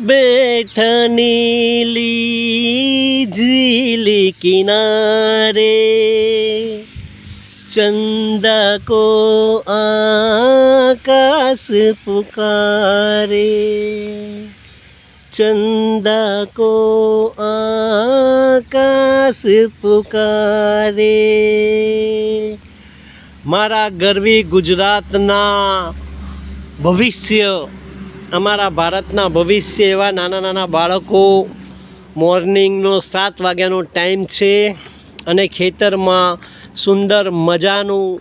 બેઠ નીલી કિનારે ચંદા કો આકાશ પુકારે. ચંદા કો આકાશ પુકારે. મારા ગરવી ગુજરાતના ભવિષ્ય અમારા ભારતના ભવિષ્ય એવા નાના નાના બાળકો મોર્નિંગનો સાત વાગ્યાનો ટાઈમ છે અને ખેતરમાં સુંદર મજાનું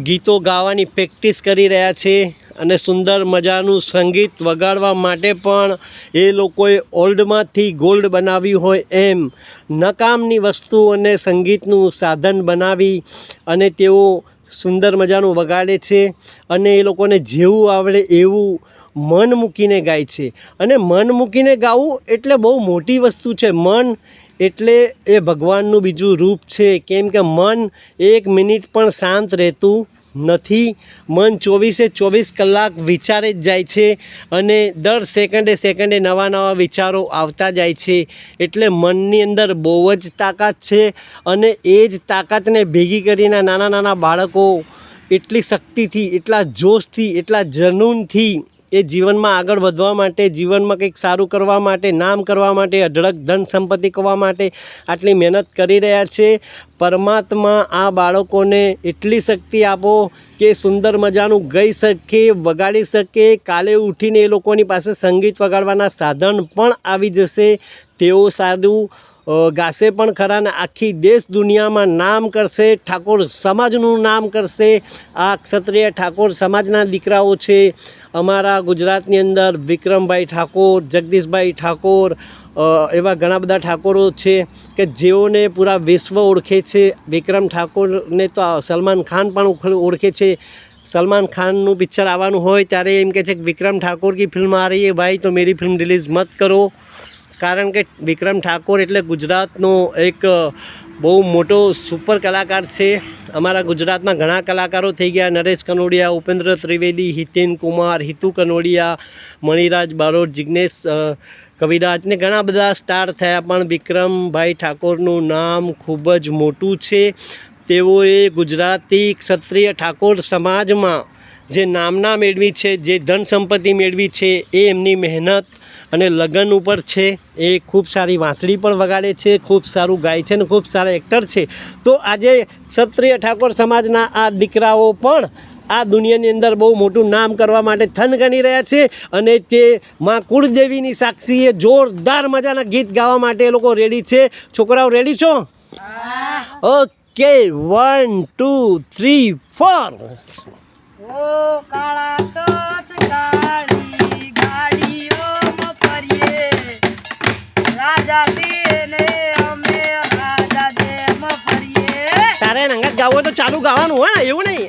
ગીતો ગાવાની પ્રેક્ટિસ કરી રહ્યા છે અને સુંદર મજાનું સંગીત વગાડવા માટે પણ એ લોકોએ ઓલ્ડમાંથી ગોલ્ડ બનાવ્યું હોય એમ નકામની વસ્તુ અને સંગીતનું સાધન બનાવી અને તેઓ સુંદર મજાનું વગાડે છે અને એ લોકોને જેવું આવડે એવું મન મૂકીને ગાય છે. અને મન મૂકીને ગાવું એટલે બહુ મોટી વસ્તુ છે. મન એટલે એ ભગવાનનું બીજું રૂપ છે. કેમ કે મન એક મિનિટ પણ શાંત રહેતું નથી. મન ચોવીસે ચોવીસ કલાક વિચારે જ જાય છે અને દર સેકન્ડે સેકન્ડે નવા નવા વિચારો આવતા જાય છે. એટલે મનની અંદર બહુ જ તાકાત છે અને એ જ તાકાતને ભેગી કરીને નાના નાના બાળકો એટલી શક્તિથી, એટલા જોશથી, એટલા જનૂનથી એ જીવનમાં આગળ વધવા માટે, જીવનમાં કંઈક સારું કરવા માટે, નામ કરવા માટે, અઢળક ધન સંપત્તિ કરવા માટે આટલી મહેનત કરી રહ્યા છે. પરમાત્મા આ બાળકોને એટલી શક્તિ આપો કે સુંદર મજાનું ગઈ શકે, વગાડી શકે. કાલે ઉઠીને એ લોકોની પાસે સંગીત વગાડવાના સાધન પણ આવી જશે. તેઓ સારું ગાશે પણ ખરા ને આખી દેશ દુનિયામાં નામ કરશે, ઠાકોર સમાજનું નામ કરશે. આ ક્ષત્રિય ઠાકોર સમાજના દીકરાઓ છે. અમારા ગુજરાતની અંદર વિક્રમભાઈ ઠાકોર, જગદીશભાઈ ઠાકોર એવા ઘણા બધા ઠાકોરો છે કે જેઓને પૂરા વિશ્વ ઓળખે છે. વિક્રમ ઠાકોરને તો સલમાન ખાન પણ ઓળખે છે. સલમાન ખાનનું પિક્ચર આવવાનું હોય ત્યારે એમ કહે છે કે વિક્રમ ઠાકોર કી ફિલ્મ આ રહી હે ભાઈ, તો મેરી ફિલ્મ રિલીઝ મત કરો. કારણ કે વિક્રમ ઠાકોર એટલે ગુજરાતનો એક બહુ મોટો સુપર કલાકાર છે. અમારા ગુજરાતમાં ઘણા કલાકારો થઈ ગયા. નરેશ કનોડિયા, ઉપેન્દ્ર ત્રિવેદી, હિતેન કુમાર, હિતુ કનોડિયા, મણિરાજ બારોટ જિજ્ઞેશ કવિરાજ ને ઘણા બધા સ્ટાર થયા. પણ વિક્રમભાઈ ઠાકોરનું નામ ખૂબ જ મોટું છે. તેઓએ ગુજરાતી ક્ષત્રિય ઠાકોર સમાજમાં જે નામના મેળવી છે જે ધન સંપત્તિ મેળવી છે એ એમની મહેનત અને લગન ઉપર છે એ ખૂબ સારી વાંસળી પણ વગાડે છે ખૂબ સારું ગાય છે અને ખૂબ સારા એક્ટર છે. તો આજે ક્ષત્રિય ઠાકોર સમાજના આ દીકરાઓ પણ આ દુનિયાની અંદર બહુ મોટું નામ કરવા માટે થન ગણી રહ્યા છે અને તે માં કુળદેવીની સાક્ષીએ જોરદાર મજાના ગીત ગાવા માટે એ લોકો રેડી છે. છોકરાઓ રેડી છો? Okay one two three four. તારે નંગત ગાવું હોય તો ચાલુ ગાવાનું હા એવું નહીં.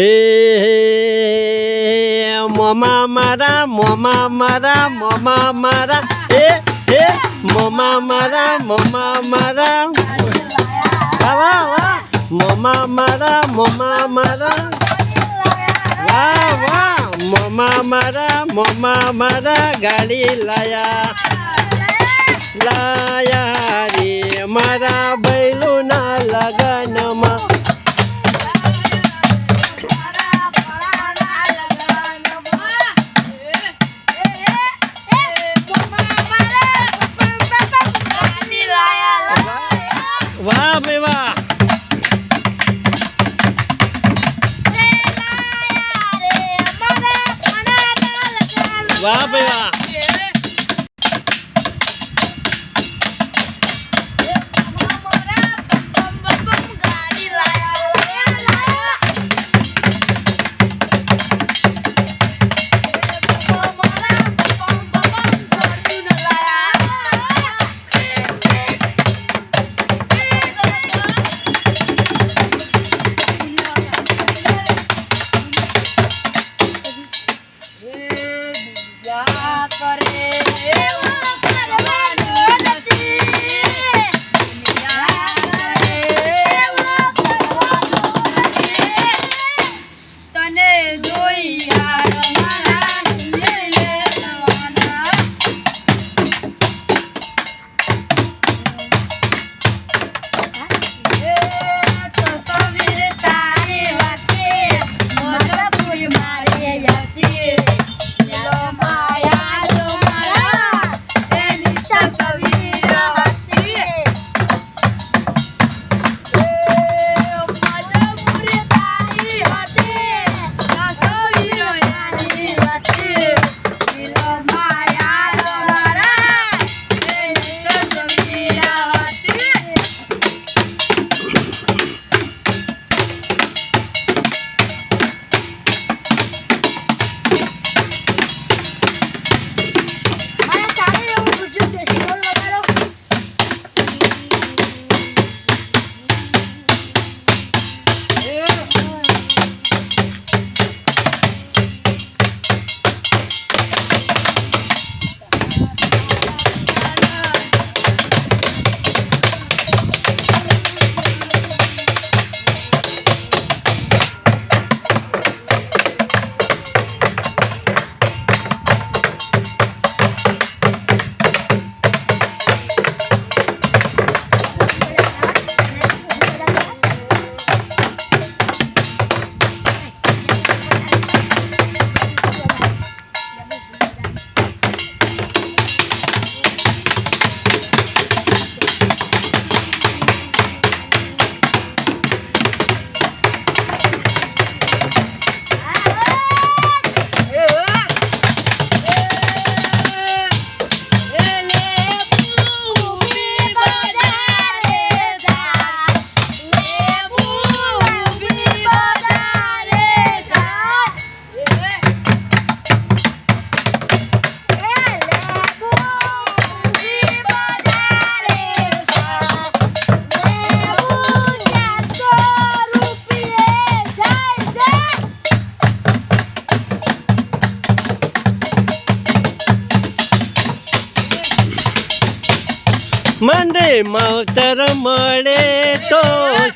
ए ममा मारा ममा मारा ममा मारा ए ए ममा मारा ममा मारा वा ममा मारा ममा मारा वा वा ममा मारा ममा मारा गाडी लाया लाया रे मारा बैलुना लगनमा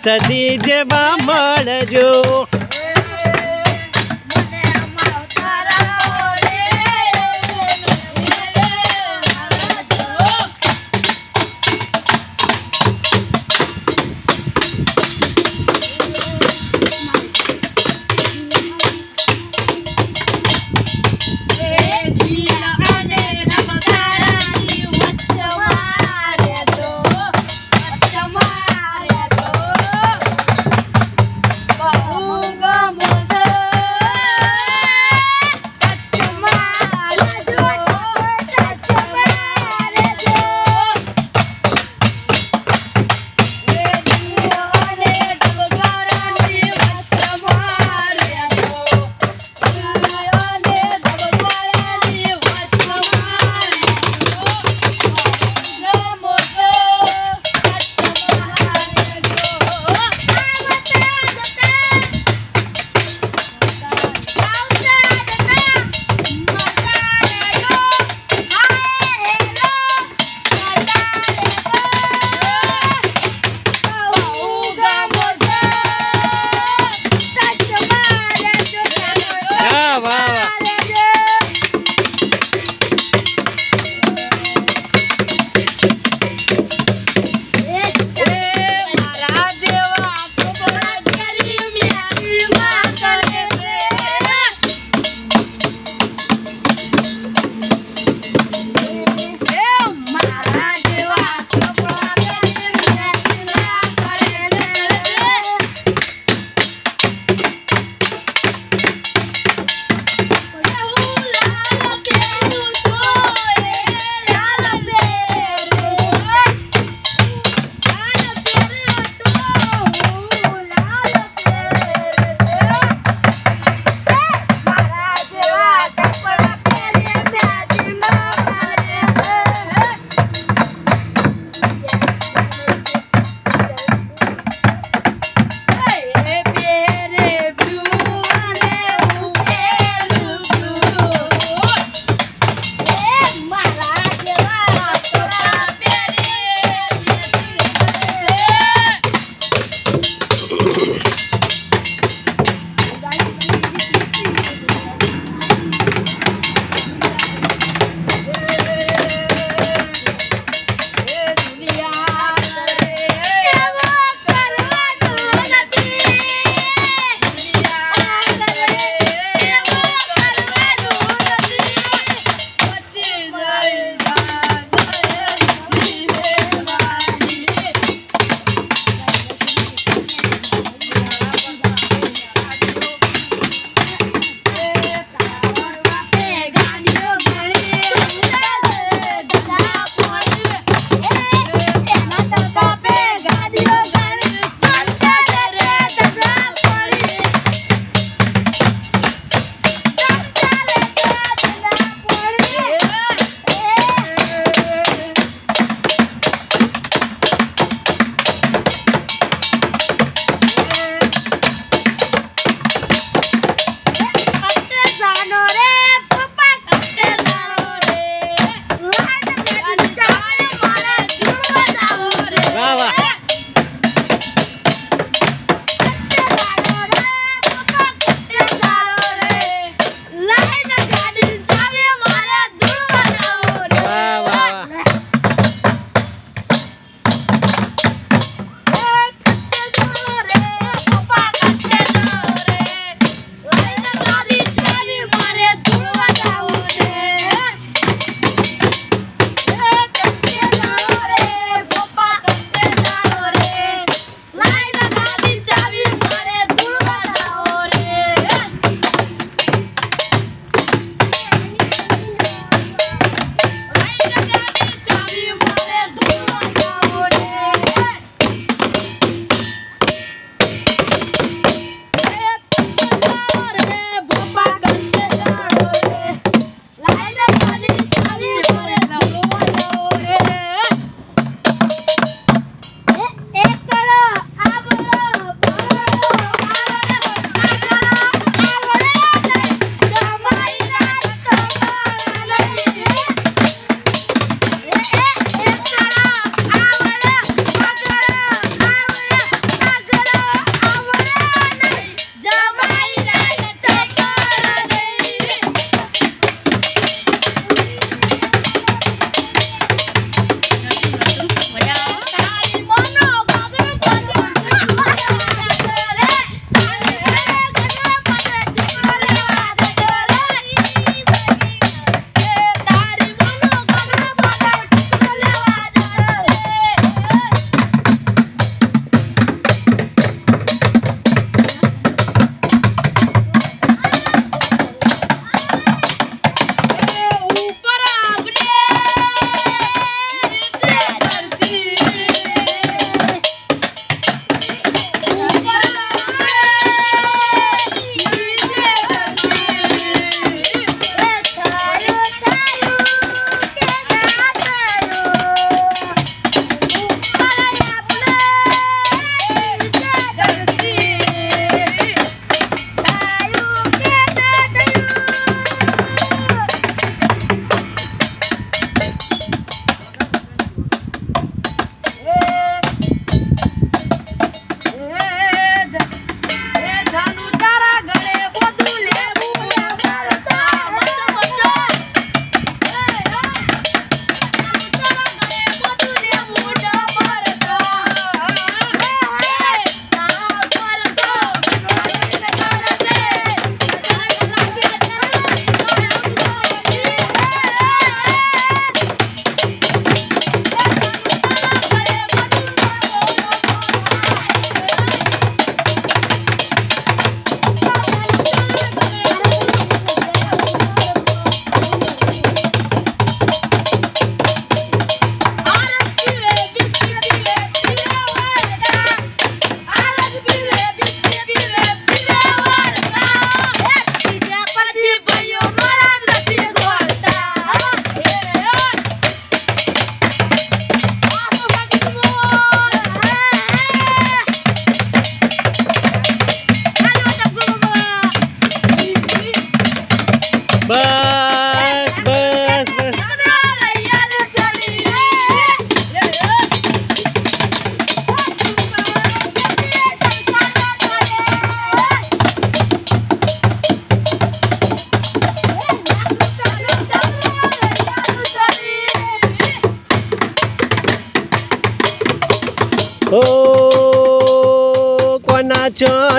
સદી જેવા મળજો.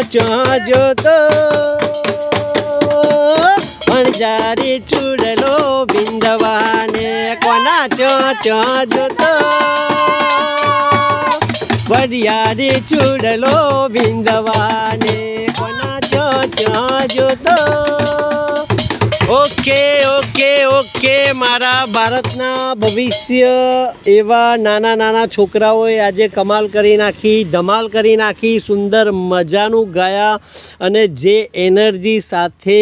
ચો જોતો અણજારી ચૂડલો બિંદવાને કોના ચો ચો જોતો વરિયારી ચૂડલો બિંદવાને કોના ચો ચો જોતો ઓકે ઓકે ઓકે, મારા ભારતના ભવિષ્ય એવા નાના નાના છોકરાઓએ આજે કમાલ કરી નાખી, ધમાલ કરી નાખી, સુંદર મજાનું ગાયા અને જે એનર્જી સાથે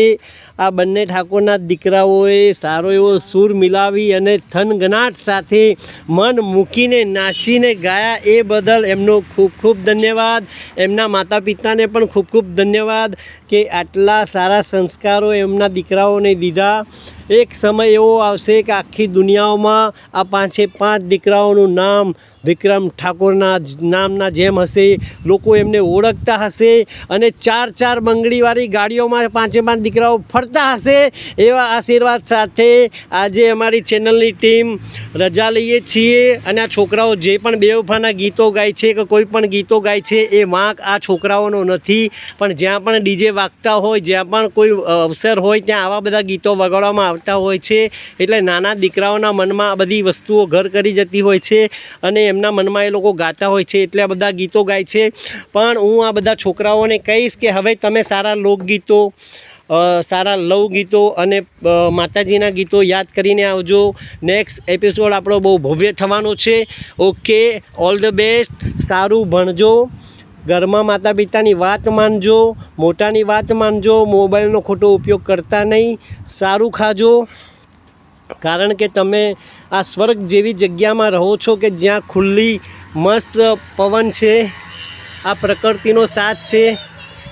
આ બંને ઠાકોરના દીકરાઓએ સારો એવો સૂર મિલાવી અને થનગનાટ સાથે મન મૂકીને નાચીને ગાયા, એ બદલ એમનો ખૂબ ખૂબ ધન્યવાદ. એમના માતા પિતાને પણ ખૂબ ખૂબ ધન્યવાદ કે આટલા સારા સંસ્કારો એમના દીકરાઓને દીધા. એક સમય એવો આવશે કે આખી દુનિયાઓમાં આ પાંચે પાંચ દીકરાઓનું નામ વિક્રમ ઠાકોરના નામના જેમ હશે, લોકો એમને ઓળખતા હશે અને ચાર ચાર બંગડીવાળી ગાડીઓમાં પાંચે પાંચ દીકરાઓ ફરતા હશે એવા આશીર્વાદ સાથે આજે અમારી ચેનલની ટીમ રજા લઈએ છીએ અને આ છોકરાઓ જે પણ બેવફાના ગીતો ગાય છે કે કોઈ પણ ગીતો ગાય છે એ વાંક આ છોકરાઓનો નથી. પણ જ્યાં પણ ડીજે વાગતા હોય, જ્યાં પણ કોઈ અવસર હોય, ત્યાં આવા બધા ગીતો વગાડવામાં આવતા હોય છે એટલે નાના દીકરાઓના મનમાં આ બધી વસ્તુઓ ઘર કરી જતી હોય છે અને એમના મનમાં એ લોકો ગાતા હોય છે એટલે આ બધા ગીતો ગાય છે. પણ હું આ બધા છોકરાઓને કહીશ કે હવે તમે સારા લોકગીતો સારા લવ ગીતો અને માતાજીના ગીતો યાદ કરીને આવજો. નેક્સ્ટ એપિસોડ આપણો બહુ ભવ્ય થવાનો છે. ઓકે ઓલ ધ બેસ્ટ સારું ભણજો. ઘરમાં માતા પિતાની વાત માનજો, મોટાની વાત માનજો, મોબાઈલનો ખોટો ઉપયોગ કરતા નહીં, સારું ખાજો. કારણ કે તમે આ સ્વર્ગ જેવી જગ્યામાં રહો છો કે જ્યાં ખુલ્લી, મસ્ત પવન છે, આ પ્રકૃતિનો સાથ છે,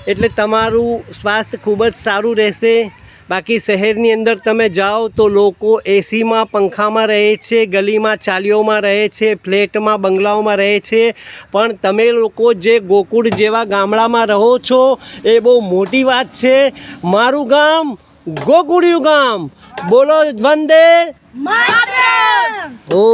એટલે તમારું સ્વાસ્થ્ય ખૂબ જ સારું રહેશે. બાકી શહેરની અંદર તમે જાઓ તો લોકો એસીમાં પંખામાં રહે છે ગલીમાં ચાલીઓમાં રહે છે ફ્લેટમાં બંગલાઓમાં રહે છે. પણ તમે લોકો જે ગોકુળ જેવા ગામડામાં રહો છો એ બહુ મોટી વાત છે. મારું ગામ ગોકુળિયું ગામ. બોલો વંદે ઓ